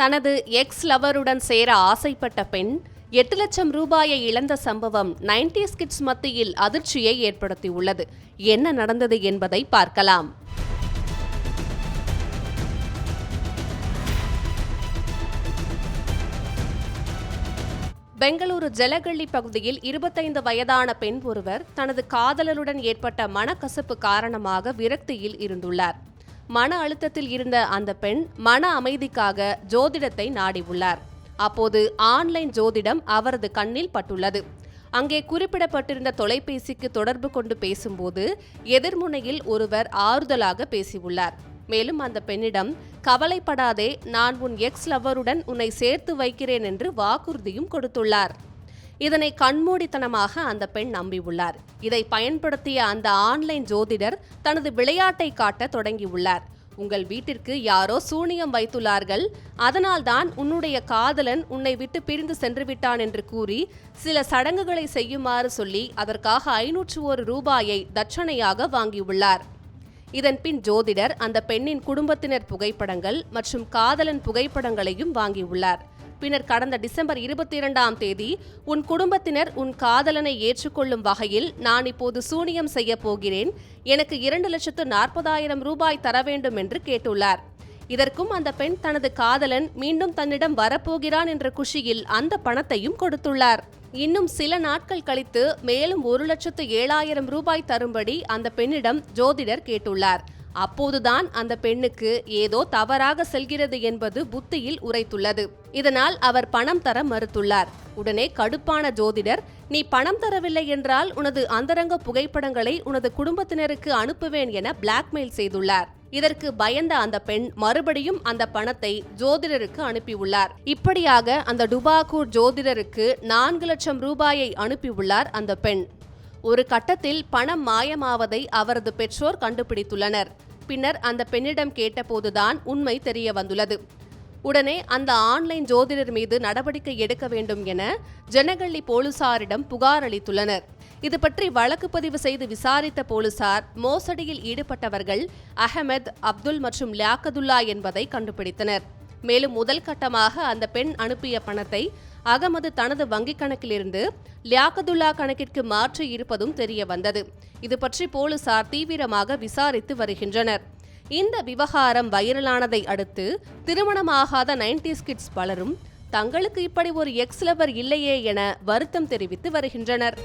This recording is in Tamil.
தனது எக்ஸ் லவருடன் சேர ஆசைப்பட்ட பெண் எட்டு லட்சம் ரூபாயை இழந்த சம்பவம் 90s கிட்ஸ் மத்தியில் அதிர்ச்சியை ஏற்படுத்தியுள்ளது. என்ன நடந்தது என்பதை பார்க்கலாம். பெங்களூரு ஜலகள்ளி பகுதியில் இருபத்தைந்து வயதான பெண் ஒருவர் தனது காதலருடன் ஏற்பட்ட மனக்கசப்பு காரணமாக விரக்தியில் இருந்துள்ளார். மன அழுத்தத்தில் இருந்த அந்த பெண் மன அமைதிக்காக ஜோதிடத்தை நாடியுள்ளார். அப்போது ஆன்லைன் ஜோதிடம் அவரது கண்ணில் பட்டுள்ளது. அங்கே குறிப்பிடப்பட்டிருந்த தொலைபேசிக்கு தொடர்பு கொண்டு பேசும்போது எதிர்முனையில் ஒருவர் ஆறுதலாக பேசியுள்ளார். மேலும் அந்த பெண்ணிடம் கவலைப்படாதே நான் உன் எக்ஸ் லவருடன் உன்னை சேர்த்து வைக்கிறேன் என்று வாக்குறுதியும் கொடுத்துள்ளார். இதனை கண்மூடித்தனமாக அந்த பெண் நம்பியுள்ளார். இதை பயன்படுத்திய அந்த ஆன்லைன் ஜோதிடர் தனது விளையாட்டை காட்ட தொடங்கியுள்ளார். உங்கள் வீட்டிற்கு யாரோ சூனியம் வைத்துள்ளார்கள். அதனால்தான் உன்னுடைய காதலன் உன்னை விட்டு பிரிந்து சென்று விட்டான் என்று கூறி சில சடங்குகளை செய்யுமாறு சொல்லி அதற்காக ஐநூற்று ஒரு ரூபாயை தட்சணையாக வாங்கியுள்ளார். இதன்பின் ஜோதிடர் அந்த பெண்ணின் குடும்பத்தினர் புகைப்படங்கள் மற்றும் காதலன் புகைப்படங்களையும் வாங்கியுள்ளார். பின்னர் கடந்த டிசம்பர் இருபத்தி இரண்டாம் தேதி உன் குடும்பத்தினர் உன் காதலனை ஏற்றுக்கொள்ளும் வகையில் நான் இப்போது சூனியம் செய்ய போகிறேன். எனக்கு இரண்டு லட்சத்து நாற்பதாயிரம் ரூபாய் தர வேண்டும் என்று கேட்டுள்ளார். இதற்கும் அந்த பெண் தனது காதலன் மீண்டும் தன்னிடம் வரப்போகிறான் என்ற குஷியில் அந்த பணத்தையும் கொடுத்துள்ளார். இன்னும் சில நாட்கள் கழித்து மேலும் ஒரு லட்சத்து ஏழாயிரம் ரூபாய் தரும்படி அந்த பெண்ணிடம் ஜோதிடர் கேட்டுள்ளார். அப்போதுதான் அந்த பெண்ணுக்கு ஏதோ தவறாக செல்கிறது என்பது புத்தியில் உரைத்துள்ளது. இதனால் அவர் பணம் தர மறுத்துள்ளார். உடனே கடுப்பான ஜோதிடர் நீ பணம் தரவில்லை என்றால் உனது அந்தரங்க புகைப்படங்களை உனது குடும்பத்தினருக்கு அனுப்புவேன் என பிளாக்மெயில் செய்துள்ளார். இதற்கு பயந்த அந்த பெண் மறுபடியும் அந்த பணத்தை ஜோதிடருக்கு அனுப்பியுள்ளார். இப்படியாக அந்த டுபாகூர் ஜோதிடருக்கு நான்கு லட்சம் ரூபாயை அனுப்பியுள்ளார் அந்த பெண். ஒரு கட்டத்தில் பணம் மாயமாவதை அவரது பெற்றோர் கண்டுபிடித்துள்ளனர். பின்னர் அந்த பெண்ணிடம் கேட்டபோதுதான் உண்மை தெரிய வந்துள்ளது உடனே அந்த ஆன்லைன் ஜோதிடர் மீது நடவடிக்கை எடுக்க வேண்டும் என ஜனகள்ளி போலீசாரிடம் புகார் அளித்துள்ளனர். இது பற்றி வழக்கு பதிவு செய்து விசாரித்த போலீசார் மோசடியில் ஈடுபட்டவர்கள் அகமது அப்துல் மற்றும் லியாக்கதுல்லா என்பதை கண்டுபிடித்தனர். மேலும் முதல் கட்டமாக அந்த பெண் அனுப்பிய பணத்தை அகமது தனது வங்கிக் கணக்கிலிருந்து லியாக்கதுல்லா கணக்கிற்கு மாற்றி இருப்பதும் தெரிய வந்தது இது பற்றி போலீசார் தீவிரமாக விசாரித்து வருகின்றனர். இந்த விவகாரம் வைரலானதை அடுத்து திருமணமாகாத நைன்டிஸ் கிட்ஸ் பலரும் தங்களுக்கு இப்படி ஒரு எக்ஸ் லவர் இல்லையே என வருத்தம் தெரிவித்து வருகின்றனர்.